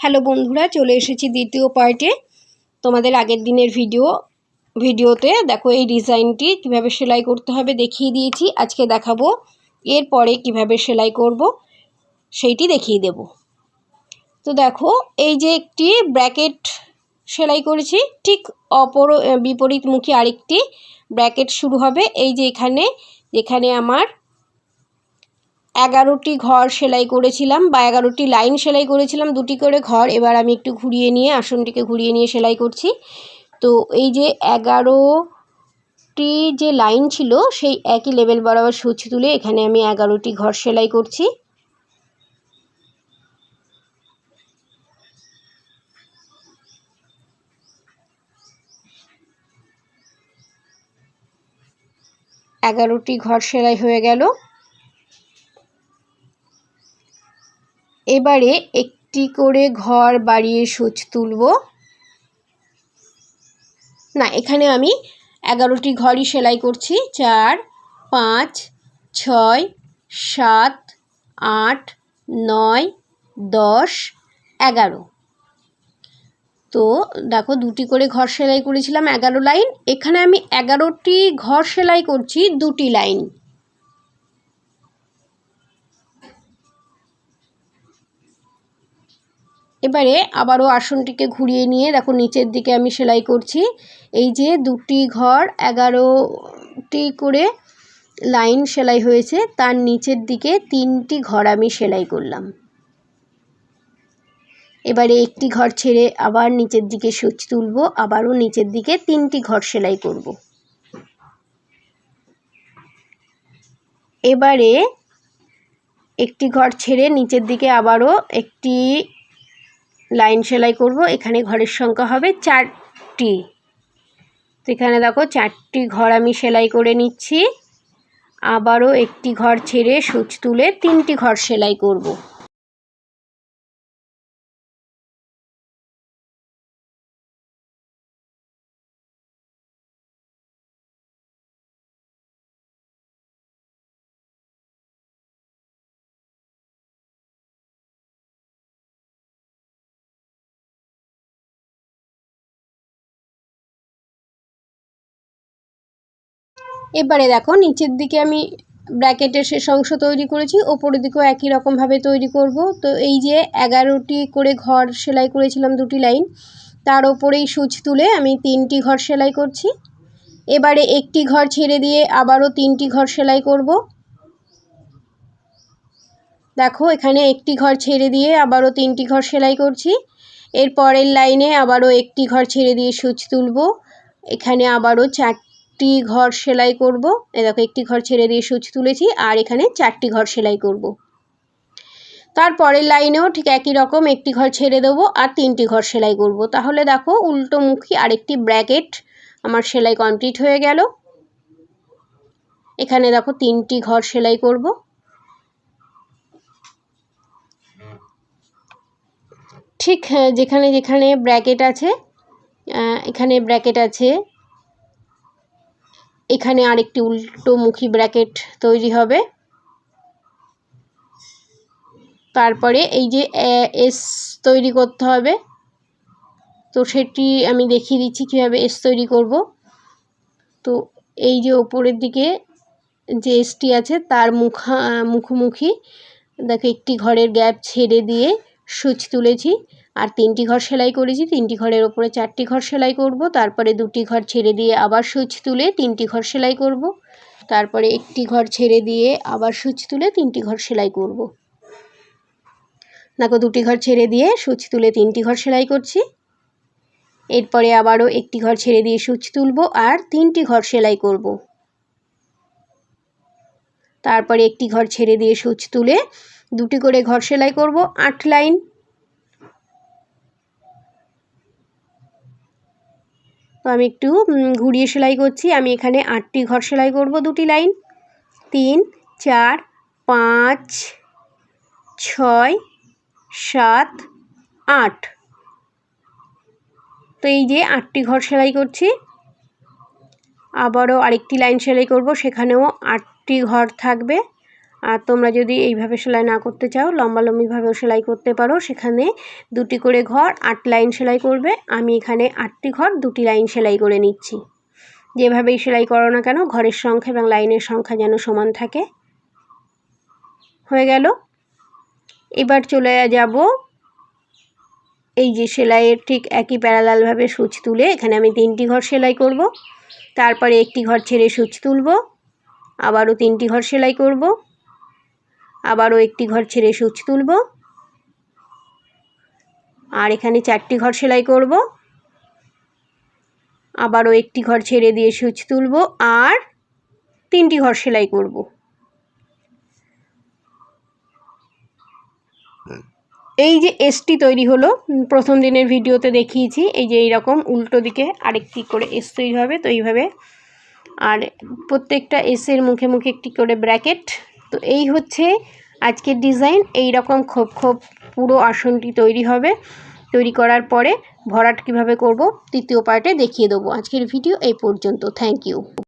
Hello বন্ধুরা, চলে এসেছি দ্বিতীয় পার্টে তোমাদের আগের দিনের ভিডিও ভিডিওতে দেখো এই ডিজাইনটি কীভাবে সেলাই করতে হবে দেখিয়ে দিয়েছি। আজকে দেখাবো এরপরে কীভাবে সেলাই করব, সেইটি দেখিয়ে দেব। তো দেখো, এই যে একটি ব্র্যাকেট সেলাই করেছি, ঠিক অপর, বিপরীতমুখী আরেকটি ব্র্যাকেট শুরু হবে। এই যে এখানে, যেখানে আমার এগারোটি ঘর সেলাই করেছিলাম বা এগারোটি লাইন সেলাই করেছিলাম, দুটি করে ঘর। এবার আমি একটু ঘুরিয়ে নিয়ে, আসনটিকে ঘুরিয়ে নিয়ে সেলাই করছি। তো এই যে এগারোটি যে লাইন ছিল, সেই একই লেভেল বরাবর সুচ তুলে এখানে আমি এগারোটি ঘর সেলাই করছি। এগারোটি ঘর সেলাই হয়ে গেল। এবারে একটি করে ঘর বাড়িয়ে সুচ তুলব। না, এখানে আমি এগারোটি ঘরই সেলাই করছি। চার, পাঁচ, ছয়, সাত, আট, নয়, দশ, এগারো। তো দেখো, দুটি করে ঘর সেলাই করেছিলাম, এগারো লাইন। এখানে আমি এগারোটি ঘর সেলাই করছি, দুটি লাইন। এবারে আবারও আসনটিকে ঘুরিয়ে নিয়ে, দেখো নিচের দিকে আমি সেলাই করছি। এই যে দুটি ঘর, এগারোটি করে লাইন সেলাই হয়েছে, তার নিচের দিকে তিনটি ঘর আমি সেলাই করলাম। এবারে একটি ঘর ছেড়ে আবার নিচের দিকে সুচ তুলব, আবারও নিচের দিকে তিনটি ঘর সেলাই করব। এবারে একটি ঘর ছেড়ে নিচের দিকে আবারও একটি লাইন সেলাই করব, এখানে ঘরের সংখ্যা হবে চারটি। তো এখানে দেখো চারটি ঘর আমি সেলাই করে নিচ্ছি। আবারও একটি ঘর ছেড়ে সুচ তুলে তিনটি ঘর সেলাই করব। এবারে দেখো, নিচের দিকে আমি ব্র্যাকেটের শেষ অংশ তৈরি করেছি, ওপরের দিকেও একই রকমভাবে তৈরি করব। তো এই যে এগারোটি করে ঘর সেলাই করেছিলাম দুটি লাইন, তার ওপরেই সুচ তুলে আমি তিনটি ঘর সেলাই করছি। এবারে একটি ঘর ছেড়ে দিয়ে আবারও তিনটি ঘর সেলাই করব। দেখো, এখানে একটি ঘর ছেড়ে দিয়ে আবারও তিনটি ঘর সেলাই করছি। এর পরের লাইনে আবারও একটি ঘর ছেড়ে দিয়ে সুচ তুলব। এখানে আবারও চার একটি ঘর সেলাই করব। এ দেখো, একটি ঘর ছেড়ে দিয়ে সুচ তুলেছি, আর এখানে চারটি ঘর সেলাই করব। তারপরের লাইনেও ঠিক একই রকম একটি ঘর ছেড়ে দেবো আর তিনটি ঘর সেলাই করব। তাহলে দেখো উল্টোমুখী আরেকটি ব্র্যাকেট আমার সেলাই কমপ্লিট হয়ে গেল। এখানে দেখো, তিনটি ঘর সেলাই করব। ঠিক যেখানে যেখানে ব্র্যাকেট আছে এখানে ব্র্যাকেট আছে এখানে আরেকটি উল্টো উল্টোমুখী ব্র্যাকেট তৈরি হবে। তারপরে এই যে এস তৈরি করতে হবে। তো সেটি আমি দেখিয়ে দিচ্ছি কীভাবে এস তৈরি করব। তো এই যে ওপরের দিকে যে এসটি আছে, তার মুখা, মুখোমুখি, দেখো একটি ঘরের গ্যাপ ছেড়ে দিয়ে সুচ তুলেছি। আর তিনটি ঘর সেলাই করেছি, তিনটি ঘরের ওপরে চারটি ঘর সেলাই করব, তারপরে দুটি ঘর ছেড়ে দিয়ে আবার সুচ তুলে তিনটি ঘর সেলাই করব, তারপরে একটি ঘর ছেড়ে দিয়ে আবার সুচ তুলে তিনটি ঘর সেলাই করব। দেখো দুটি ঘর ছেড়ে দিয়ে সুচ তুলে তিনটি ঘর সেলাই করছি, এরপরে আবারও একটি ঘর ছেড়ে দিয়ে সুচ তুলব আর তিনটি ঘর সেলাই করব। তারপরে একটি ঘর ছেড়ে দিয়ে সুচ তুলে দুটি করে ঘর সেলাই করব, আট লাইন। তো আমি একটু ঘুরিয়ে সেলাই করছি। আমি এখানে আটটি ঘর সেলাই করব, দুটি লাইন। তিন, চার, পাঁচ, ছয়, সাত, আট। তো এই যে আটটি ঘর সেলাই করছি। আবারও আরেকটি লাইন সেলাই করব, সেখানেও আটটি ঘর থাকবে। আর তোমরা যদি এইভাবে সেলাই না করতে চাও, লম্বালম্বিভাবেও সেলাই করতে পারো। সেখানে দুটি করে ঘর, আট লাইন সেলাই করবে। আমি এখানে আটটি ঘর, দুটি লাইন সেলাই করে নিচ্ছি। যেভাবেই সেলাই করো না কেন, ঘরের সংখ্যা এবং লাইনের সংখ্যা যেন সমান থাকে। হয়ে গেল। এবার চলে যাব এই যে সেলাইয়ের ঠিক একই প্যারালালভাবে সুচ তুলে এখানে আমি তিনটি ঘর সেলাই করব। তারপরে একটি ঘর ছেড়ে সুচ তুলব। আবারও তিনটি ঘর সেলাই করব। আবারও একটি ঘর ছেড়ে সুচ তুলব। আর এখানে চারটি ঘর সেলাই করব। আবারও একটি ঘর ছেড়ে দিয়ে সুচ তুলব আর তিনটি ঘর সেলাই করব। এই যে এসটি তৈরি হলো, প্রথম দিনের ভিডিওতে দেখিয়েছি, এই যে এইরকম উল্টো দিকে আরেকটি করে এস তৈরি হবে, তো এইভাবে। আর প্রত্যেকটা এসের মুখে মুখে একটি করে ব্র্যাকেট তো এই হচ্ছে আজকের ডিজাইন এই রকম খোপ খোপ পুরো আসনটি তৈরি হবে। তৈরি করার পরে ভরাট কীভাবে করব, তৃতীয় পার্টে দেখিয়ে দেবো। আজকের ভিডিও এই পর্যন্ত। Thank you